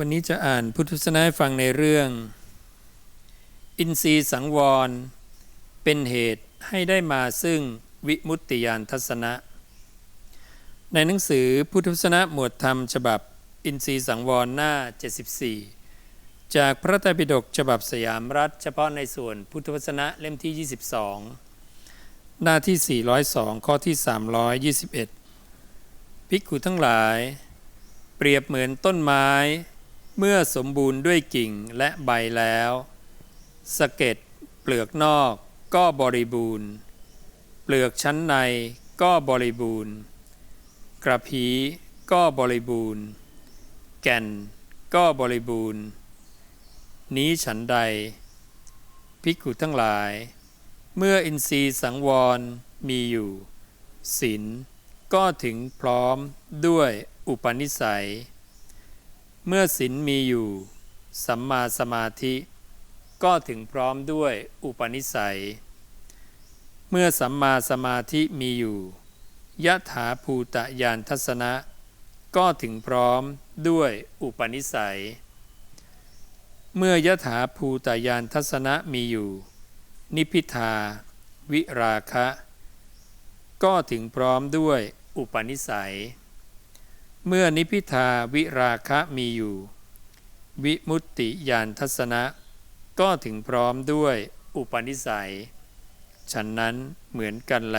วันนี้จะอ่านพุทธศาสนาให้ฟังในเรื่อง อินทรีย์สังวร เป็นเหตุให้ได้มาซึ่งวิมุตติยานทัศนะ ในหนังสือพุทธศาสนาหมวดธรรมฉบับอินทรีย์สังวรหน้า 74 จากพระไตรปิฎกฉบับสยามรัฐ เฉพาะในส่วนพุทธวจนะเล่มที่ 22 หน้าที่ 402 ข้อที่ 321 ภิกขุทั้งหลาย เปรียบเหมือนต้นไม้ เมื่อสมบูรณ์ด้วยกิ่งและใบแล้วสเก็ดเปลือกนอกก็บริบูรณ์ เปลือกชั้นในก็บริบูรณ์ กระพีก็บริบูรณ์ แก่นก็บริบูรณ์ นี้ฉันใด ภิกขุทั้งหลาย เมื่ออินทรีย์สังวรมีอยู่ศีลก็ถึงพร้อมด้วยอุปนิสัย เมื่อศีลมีอยู่ สัมมาสมาธิ ก็ถึงพร้อมด้วยอุปนิสัย เมื่อสัมมาสมาธิมีอยู่ยะถาภูตะยานทัศนะ ก็ถึงพร้อมด้วยอุปนิสัย เมื่อยะถาภูตายานทัศนะมีอยู่ นิพิทา วิราคะ ก็ถึงพร้อมด้วยอุปนิสัย เมื่อนิพิทาวิราคะมีอยู่ วิมุตติยานทัศนะ ก็ถึงพร้อมด้วยอุปนิสัย ฉันนั้นเหมือนกันแล